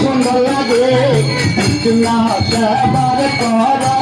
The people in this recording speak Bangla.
সুন্দর লাগে কৃষ্ণ সেবার করা।